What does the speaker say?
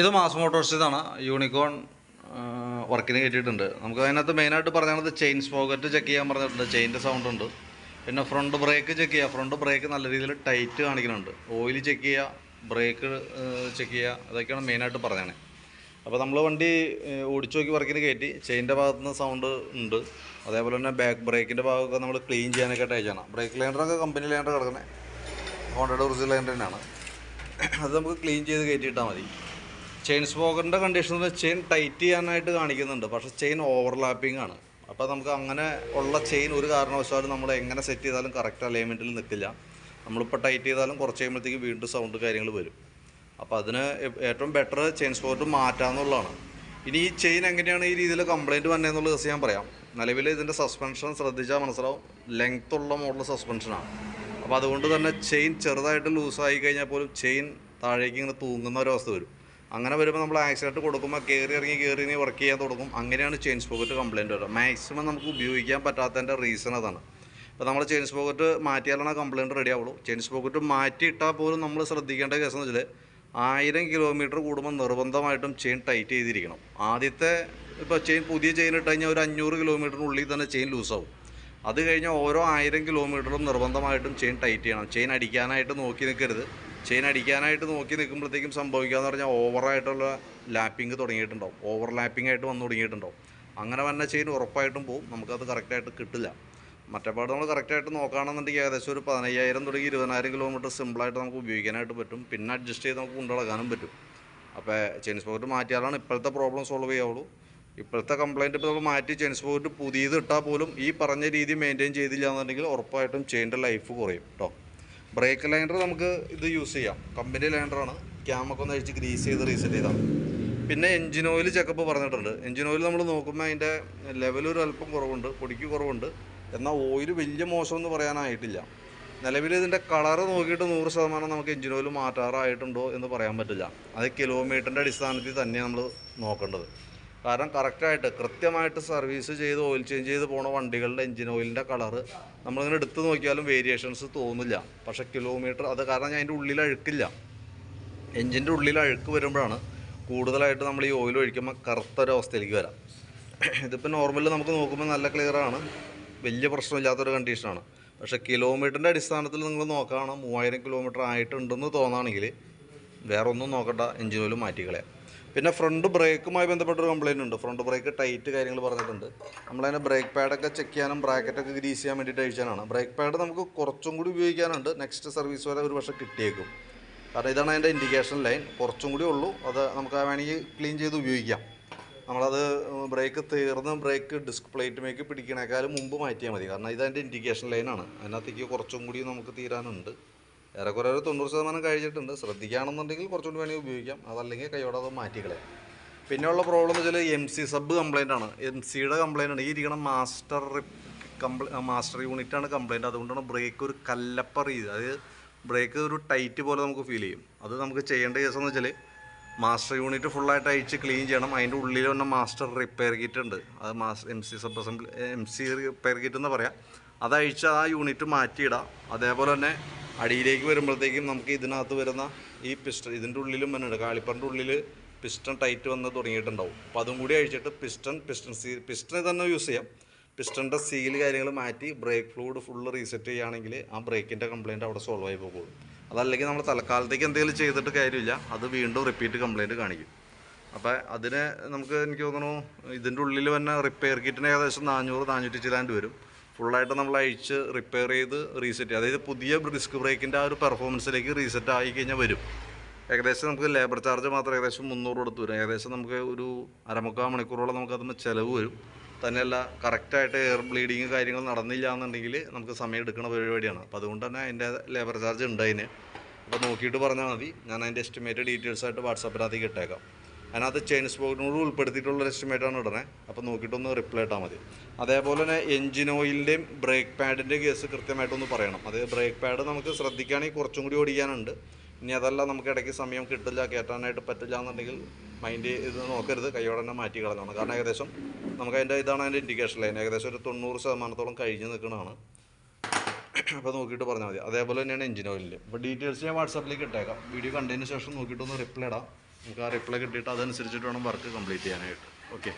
ഇത് mass മോട്ടോഴ്സിതാണ് unicorn വർക്കിന് കയറ്റിയിട്ടുണ്ട്. നമുക്ക് അതിനകത്ത് മെയിനായിട്ട് പറഞ്ഞത് ചെയിൻ സ്പോക്കറ്റ് ചെക്ക് ചെയ്യാൻ പറഞ്ഞിട്ടുണ്ട്. ചെയിന്റെ സൗണ്ട് ഉണ്ട്. പിന്നെ ഫ്രണ്ട് ബ്രേക്ക് ചെക്ക് ചെയ്യുക ഫ്രണ്ട് ബ്രേക്ക് നല്ല രീതിയിൽ ടൈറ്റ് കാണിക്കുന്നുണ്ട്. ഓയിൽ ചെക്ക് ചെയ്യുക ബ്രേക്ക് ചെക്ക് ചെയ്യുക അതൊക്കെയാണ് മെയിനായിട്ട് പറഞ്ഞത്. അപ്പോൾ നമ്മൾ വണ്ടി ഓടിച്ചു നോക്കി വർക്കിന് കയറ്റി. ചെയിന്റെ ഭാഗത്ത് നിന്ന് സൗണ്ട് ഉണ്ട്. അതേപോലെ തന്നെ ബാക്ക് ബ്രേക്കിന്റെ ഭാഗമൊക്കെ നമ്മൾ ക്ലീൻ ചെയ്യാനൊക്കെ അയച്ചാണ് ബ്രേക്ക് ലൈൻഡറൊക്കെ കമ്പനി ലൈൻഡർ കിടക്കുന്നത്. ഹോണ്ടയുടെ ഒറിജിനൽ ലൈൻഡർ തന്നെയാണ്. അത് നമുക്ക് ക്ലീൻ ചെയ്ത് കയറ്റിയിട്ടാൽ മതി. ചെയിൻ സ്പോക്കറിന്റെ കണ്ടീഷനിൽ ചെയിൻ ടൈറ്റ് ചെയ്യാനായിട്ട് കാണിക്കുന്നുണ്ട്. പക്ഷേ ചെയിൻ ഓവർലാപ്പിംഗ് ആണ്. അപ്പോൾ നമുക്ക് അങ്ങനെ ഉള്ള ചെയിൻ ഒരു കാരണവശാലും നമ്മൾ എങ്ങനെ സെറ്റ് ചെയ്താലും കറക്റ്റ് അലൈൻമെന്റിൽ നിൽക്കില്ല നമ്മളിപ്പോൾ ടൈറ്റ് ചെയ്താലും കുറച്ച് കഴിയുമ്പോഴത്തേക്ക് വീണ്ടും സൗണ്ട് കാര്യങ്ങൾ വരും. അപ്പോൾ അതിന് ഏറ്റവും ബെറ്റർ ചെയിൻ സ്പോട്ട് മാറ്റാമെന്നുള്ളതാണ് ഇനി ഈ ചെയിൻ എങ്ങനെയാണ് ഈ രീതിയിൽ കംപ്ലയിന്റ് വന്നതെന്നുള്ള ദിവസം ഞാൻ പറയാം. നിലവിൽ ഇതിന്റെ സസ്പെൻഷൻ ശ്രദ്ധിച്ചാൽ മനസ്സിലാവും. ലെങ്ത് ഉള്ള മോഡൽ സസ്പെൻഷനാണ് അപ്പോൾ അതുകൊണ്ട് തന്നെ ചെയിൻ ചെറുതായിട്ട് ലൂസായി കഴിഞ്ഞാൽ പോലും ചെയിൻ താഴേക്ക് ഇങ്ങനെ തൂങ്ങുന്ന ഒരവസ്ഥ വരും. അങ്ങനെ വരുമ്പോൾ നമ്മൾ ആക്സിഡന്റ് കൊടുക്കുമ്പോൾ കയറി ഇറങ്ങി കയറി ഇറങ്ങി വർക്ക് ചെയ്യാൻ തുടങ്ങും. അങ്ങനെയാണ് ചെയിൻ സ്പോക്കറ്റ് കംപ്ലയിന്റ് വരുന്നത് മാക്സിമം നമുക്ക് ഉപയോഗിക്കാൻ പറ്റാത്തതിന്റെ റീസൺ അതാണ്. അപ്പോൾ നമ്മൾ ചെയിൻ സ്പോക്കറ്റ് മാറ്റിയാലാണ് കംപ്ലയിന്റ് റെഡി ആവുള്ളൂ. ചെയിൻ സ്പോക്കറ്റ് മാറ്റിയിട്ടാൽ പോലും നമ്മൾ ശ്രദ്ധിക്കേണ്ട കേസ് എന്ന് വെച്ചാൽ ആയിരം കിലോമീറ്റർ കൂടുമ്പോൾ നിർബന്ധമായിട്ടും ചെയിൻ ടൈറ്റ് ചെയ്തിരിക്കണം. ആദ്യത്തെ ഇപ്പോൾ ചെയിൻ പുതിയ ചെയിൻ ഇട്ട് കഴിഞ്ഞാൽ ഒരു അഞ്ഞൂറ് കിലോമീറ്ററിനുള്ളിൽ തന്നെ ചെയിൻ ലൂസാവും അത് കഴിഞ്ഞാൽ ഓരോ ആയിരം കിലോമീറ്ററും നിർബന്ധമായിട്ടും ചെയിൻ ടൈറ്റ് ചെയ്യണം. ചെയിൻ അടിക്കാനായിട്ട് നോക്കി നിൽക്കരുത് ചെയിൻ അടിക്കാനായിട്ട് നോക്കി നിൽക്കുമ്പോഴത്തേക്കും സംഭവിക്കാന്ന് പറഞ്ഞാൽ ഓവറായിട്ടുള്ള ലാപ്പിംഗ് തുടങ്ങിയിട്ടുണ്ടാവും. ഓവർ ലാപ്പിംഗ് ആയിട്ട് വന്നു തുടങ്ങിയിട്ടുണ്ടാവും. അങ്ങനെ വന്ന ചെയിൻ ഉറപ്പായിട്ടും പോവും. നമുക്കത് കറക്റ്റായിട്ട് കിട്ടില്ല. മറ്റേപാട് നമ്മൾ കറക്റ്റായിട്ട് നോക്കുകയാണെന്നുണ്ടെങ്കിൽ ഏകദേശം ഒരു പതിനയ്യായിരം തുടങ്ങി ഇരുപതിനായിരം കിലോമീറ്റർ സിമ്പിളായിട്ട് നമുക്ക് ഉപയോഗിക്കാനായിട്ട് പറ്റും. പിന്നെ അഡ്ജസ്റ്റ് ചെയ്ത് നമുക്ക് കൊണ്ടുനടക്കാനും പറ്റും. അപ്പോൾ ചെയിൻ സ്പോക്കറ്റ് മാറ്റിയാലാണ് ഇപ്പോഴത്തെ പ്രോബ്ലം സോൾവ് ചെയ്യാവുള്ളൂ. ഇപ്പോഴത്തെ കംപ്ലയിന്റ് ഇപ്പോൾ നമ്മൾ മാറ്റി ചെയിൻ സ്പോക്കറ്റ് പുതിയത് ഇട്ടാൽ പോലും ഈ പറഞ്ഞ രീതി മെയിന്റെയിൻ ചെയ്തില്ല എന്നുണ്ടെങ്കിൽ ഉറപ്പായിട്ടും ചെയിന്റെ ലൈഫ് കുറയും കേട്ടോ. ബ്രേക്ക് ലൈനർ നമുക്ക് ഇത് യൂസ് ചെയ്യാം. കമ്പനി ലൈനറാണ് ക്യാമൊക്കെ ഒന്ന് അഴിച്ച് ഗ്രീസ് ചെയ്ത് റീസെറ്റ് ചെയ്താൽ പിന്നെ എഞ്ചിൻ ഓയിൽ ചെക്കപ്പ് പറഞ്ഞിട്ടുണ്ട്. എഞ്ചിൻ ഓയിൽ നമ്മൾ നോക്കുമ്പോൾ അതിന്റെ ലെവൽ ഒരു അല്പം കുറവുണ്ട് പൊടിക്ക് കുറവുണ്ട്. എന്നാൽ ഓയിൽ വലിയ മോശമെന്ന് പറയാനായിട്ടില്ല. നിലവിൽ ഇതിന്റെ കളറ് നോക്കിയിട്ട് നൂറ് ശതമാനം നമുക്ക് എഞ്ചിൻ ഓയിൽ മാറ്റാറായിട്ടുണ്ടോ എന്ന് പറയാൻ പറ്റില്ല. അത് കിലോമീറ്ററിന്റെ അടിസ്ഥാനത്തിൽ തന്നെയാണ് നമ്മൾ നോക്കേണ്ടത്. കാരണം കറക്റ്റായിട്ട് കൃത്യമായിട്ട് സർവീസ് ചെയ്ത് ഓയിൽ ചേഞ്ച് ചെയ്ത് പോണ വണ്ടികളുടെ എഞ്ചിൻ ഓയിലിന്റെ കളറ് നമ്മളിങ്ങനെ എടുത്തു നോക്കിയാലും വേരിയേഷൻസ് തോന്നില്ല. പക്ഷേ കിലോമീറ്റർ അത് കാരണം ഞാൻ അതിന്റെ ഉള്ളിൽ അഴുക്കില്ല. എഞ്ചിന്റെ ഉള്ളിൽ അഴുക്ക് വരുമ്പോഴാണ് കൂടുതലായിട്ട് നമ്മൾ ഈ ഓയിൽ ഒഴിക്കുമ്പോൾ കറുത്തൊരവസ്ഥയിലേക്ക് വരാം. ഇതിപ്പോൾ നോർമലി നമുക്ക് നോക്കുമ്പോൾ നല്ല ക്ലിയറാണ് വലിയ പ്രശ്നമില്ലാത്തൊരു കണ്ടീഷനാണ് പക്ഷേ കിലോമീറ്ററിന്റെ അടിസ്ഥാനത്തിൽ നിങ്ങൾ നോക്കുകയാണ് മൂവായിരം കിലോമീറ്റർ ആയിട്ടുണ്ടെന്ന് തോന്നുകയാണെങ്കിൽ വേറെ ഒന്നും നോക്കണ്ട എഞ്ചിൻ ഓയിൽ മാറ്റിക്കളയാം. പിന്നെ ഫ്രണ്ട് ബ്രേക്കുമായി ബന്ധപ്പെട്ടൊരു കംപ്ലൈന്റ് ഉണ്ട്. ഫ്രണ്ട് ബ്രേക്ക് ടൈറ്റ് കാര്യങ്ങൾ പറഞ്ഞിട്ടുണ്ട്. നമ്മളതിനെ ബ്രേക്ക് പാഡൊക്കെ ചെക്ക് ചെയ്യാനും ബ്രാക്കറ്റൊക്കെ ഗ്രീസ് ചെയ്യാൻ വേണ്ടിയിട്ട് അഴിച്ചാനാണ്. ബ്രേക്ക് പാഡ് നമുക്ക് കുറച്ചും കൂടി ഉപയോഗിക്കാനുണ്ട്. നെക്സ്റ്റ് സർവീസ് വരെ ഒരു പക്ഷേ കിട്ടിയേക്കും. കാരണം ഇതാണ് അതിന്റെ ഇൻഡിക്കേഷൻ ലൈൻ കുറച്ചും കൂടി ഉള്ളൂ. അത് നമുക്ക് വേണമെങ്കിൽ ക്ലീൻ ചെയ്ത് ഉപയോഗിക്കാം. നമ്മളത് ബ്രേക്ക് തീർന്ന് ബ്രേക്ക് ഡിസ്ക് പ്ലേറ്റുമേക്ക് പിടിക്കണേക്കാളും മുമ്പ് മാറ്റിയാൽ മതി. കാരണം ഇതതിന്റെ ഇൻഡിക്കേഷൻ ലൈനാണ് അതിനകത്തേക്ക് കുറച്ചും കൂടി നമുക്ക് തീരാനുണ്ട്. ഏറെക്കുറെ ഒരു തൊണ്ണൂറ് ശതമാനം കഴിഞ്ഞിട്ടുണ്ട്. ശ്രദ്ധിക്കുകയാണെന്നുണ്ടെങ്കിൽ കുറച്ചുകൂടി വേണമെങ്കിൽ ഉപയോഗിക്കാം. അതല്ലെങ്കിൽ കൈയോടെ അത് മാറ്റിക്കളയാം പിന്നെയുള്ള പ്രോബ്ലം എന്ന് വെച്ചാൽ എം സി സബ് കംപ്ലൈന്റ് ആണ്. എം സിയുടെ കംപ്ലൈന്റ് ആണ്. ഈ ഇരിക്കണം മാസ്റ്റർ കംപ്ലൈ മാസ്റ്റർ യൂണിറ്റ് ആണ് കംപ്ലൈന്റ് അതുകൊണ്ടാണ് ബ്രേക്ക് ഒരു കല്ലപ്പർ ചെയ്ത് അതായത് ബ്രേക്ക് ഒരു ടൈറ്റ് പോലെ നമുക്ക് ഫീൽ ചെയ്യും. അത് നമുക്ക് ചെയ്യേണ്ട കേസ് എന്ന് വെച്ചാൽ മാസ്റ്റർ യൂണിറ്റ് ഫുള്ളായിട്ട് അഴിച്ച് ക്ലീൻ ചെയ്യണം. അതിന്റെ ഉള്ളിൽ തന്നെ മാസ്റ്റർ റിപ്പയർ കിറ്റ് ഉണ്ട്. അത് mass M C sub assembly M C repair kit എന്ന് പറയാം. അത് ആ യൂണിറ്റ് മാറ്റിയിടാം. അതേപോലെ തന്നെ അടിയിലേക്ക് വരുമ്പോഴത്തേക്കും നമുക്ക് ഇതിനകത്ത് വരുന്ന ഈ പിസ്റ്റൺ ഇതിന്റെ ഉള്ളിലും വന്നിട്ടുണ്ട് കാളിപ്പറിന്റെ ഉള്ളിൽ പിസ്റ്റൺ ടൈറ്റ് വന്ന് തുടങ്ങിയിട്ടുണ്ടാവും. അപ്പോൾ അതും കൂടി അഴിച്ചിട്ട് പിസ്റ്റൺ പിസ്റ്റൺ സീ പിസ്റ്റൺ തന്നെ യൂസ് ചെയ്യാം. പിസ്റ്റന്റെ സീൽ കാര്യങ്ങൾ മാറ്റി ബ്രേക്ക് ഫ്ലൂഡ് ഫുള്ള് റീസെറ്റ് ചെയ്യുകയാണെങ്കിൽ ആ ബ്രേക്കിന്റെ കംപ്ലയിന്റ് അവിടെ സോൾവ് ആയി പോകും അതല്ലെങ്കിൽ നമ്മൾ തൽക്കാലത്തേക്ക് എന്തെങ്കിലും ചെയ്തിട്ട് കാര്യമില്ല. അത് വീണ്ടും റിപ്പീറ്റ് കംപ്ലയിന്റ് കാണിക്കും. അപ്പോൾ അതിന് നമുക്ക് എനിക്ക് തോന്നുന്നു ഇതിന്റെ ഉള്ളിൽ തന്നെ റിപ്പയർ കിറ്റിന് ഏകദേശം നാനൂറ് നാനൂറ്റി ചിലാണ്ട് വരും. ഫുള്ളായിട്ട് നമ്മൾ അഴിച്ച് റിപ്പയർ ചെയ്ത് റീസെറ്റ് അതായത് പുതിയ ഡിസ്ക് ബ്രേക്കിന്റെ ആ ഒരു പെർഫോമൻസിലേക്ക് റീസെറ്റ് ആയി കഴിഞ്ഞാൽ വരും. ഏകദേശം നമുക്ക് ലേബർ ചാർജ് മാത്രം ഏകദേശം മുന്നൂറ് കൊടുത്ത് വരും. ഏകദേശം നമുക്ക് ഒരു അരമുക്കാൽ മണിക്കൂറോളം നമുക്ക് അതിന് ചിലവ് വരും. തന്നെയല്ല കറക്റ്റായിട്ട് എയർ ബ്ലീഡിങ് കാര്യങ്ങൾ നടന്നില്ല എന്നുണ്ടെങ്കിൽ നമുക്ക് സമയം എടുക്കുന്ന പരിപാടിയാണ്. അപ്പോൾ അതുകൊണ്ട് തന്നെ അതിന്റെ ലേബർ ചാർജ് ഉണ്ട് അതിന്. അപ്പോൾ നോക്കിയിട്ട് പറഞ്ഞാൽ മതി. ഞാൻ അതിന്റെ എസ്റ്റിമേറ്റ് ഡീറ്റെയിൽസ് ആയിട്ട് വാട്സാപ്പിനകത്തേക്ക് ഇട്ടേക്കാം. അതിനകത്ത് ചെയിൻ സ്പോക്കിനോട് ഉൾപ്പെടുത്തിയിട്ടുള്ള എസ്റ്റിമേറ്റാണ് ഇടണേ. അപ്പോൾ നോക്കിയിട്ടൊന്ന് റിപ്ലൈ ഇട്ടാൽ മതി. അതേപോലെ തന്നെ എഞ്ചിൻ ഓയിലിന്റെയും ബ്രേക്ക് പാഡിന്റെയും കേസ് കൃത്യമായിട്ടൊന്ന് പറയണം. അത് ബ്രേക്ക് പാഡ് നമുക്ക് ശ്രദ്ധിക്കുകയാണെങ്കിൽ കുറച്ചും കൂടി ഓടിക്കാനുണ്ട്. ഇനി അതല്ല നമുക്ക് ഇടയ്ക്ക് സമയം കിട്ടില്ല കയറ്റാനായിട്ട് പറ്റില്ല എന്നുണ്ടെങ്കിൽ മൈൻഡ് ഇത് നോക്കരുത്. കൈയോടെ തന്നെ മാറ്റി കളഞ്ഞാണ് കാരണം ഏകദേശം നമുക്ക് അതിന്റെ ഇതാണ് അതിന്റെ ഇൻഡിക്കേഷൻ ലൈൻ ഏകദേശം ഒരു തൊണ്ണൂറ് ശതമാനത്തോളം കഴിഞ്ഞ് നിൽക്കുന്നതാണ് അപ്പോൾ നോക്കിയിട്ട് പറഞ്ഞാൽ മതി. അതേപോലെ തന്നെയാണ് എഞ്ചിൻ ഓയിലിൽ അപ്പോൾ ഡീറ്റെയിൽസ് ഞാൻ വാട്സാപ്പിലേക്ക് ഇട്ടേക്കാം. വീഡിയോ കണ്ടതിന് ശേഷം നോക്കിയിട്ടൊന്ന് റിപ്ലൈ ഇടാം. നമുക്ക് ആ റിപ്ലൈ കിട്ടിയിട്ട് അതനുസരിച്ചിട്ട് വേണം വർക്ക് കംപ്ലീറ്റ് ചെയ്യാനായിട്ട്. ഓക്കെ